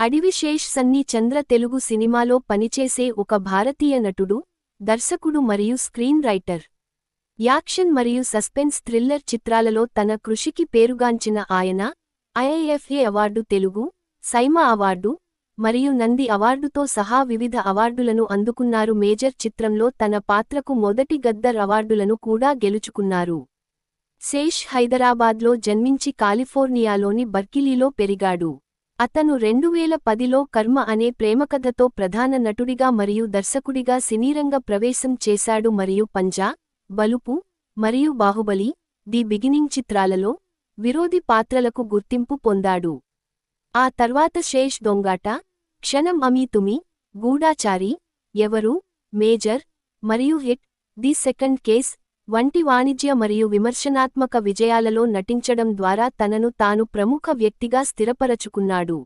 అడివిశేష్ సన్నీ చంద్ర తెలుగు సినిమాలో పనిచేసే ఒక భారతీయ నటుడు దర్శకుడు మరియు స్క్రీన్ రైటర్. యాక్షన్ మరియు సస్పెన్స్ థ్రిల్లర్ చిత్రాలలో తన కృషికి పేరుగాంచిన ఆయన IIFA award Telugu SIIMA award మరియు నంది అవార్డుతో సహా వివిధ అవార్డులను అందుకున్నారు. మేజర్ చిత్రంలో తన పాత్రకు మొదటి గద్దర్ అవార్డులను కూడా గెలుచుకున్నారు. శేష్ హైదరాబాద్లో జన్మించి కాలిఫోర్నియాలోని బర్కిలీలో పెరిగాడు. అతను రెండువేల పదిలో కర్మ అనే ప్రేమకథతో ప్రధాన నటుడిగా మరియు దర్శకుడిగా సినీరంగ ప్రవేశం చేశాడు మరియు పంజా బలుపు మరియు బాహుబలి ది బిగినింగ్ చిత్రాలలో విరోధి పాత్రలకు గుర్తింపు పొందాడు. ఆ తర్వాత శేష్ దొంగాట క్షణం అమీతుమి గూడాచారి ఎవరు మేజర్ మరియు హిట్ ది సెకండ్ కేస్ వంటి వాణిజ్య మరియు విమర్శనాత్మక విజయాలలో నటించడం ద్వారా తనను తాను ప్రముఖ వ్యక్తిగా స్థిరపరచుకున్నాడు.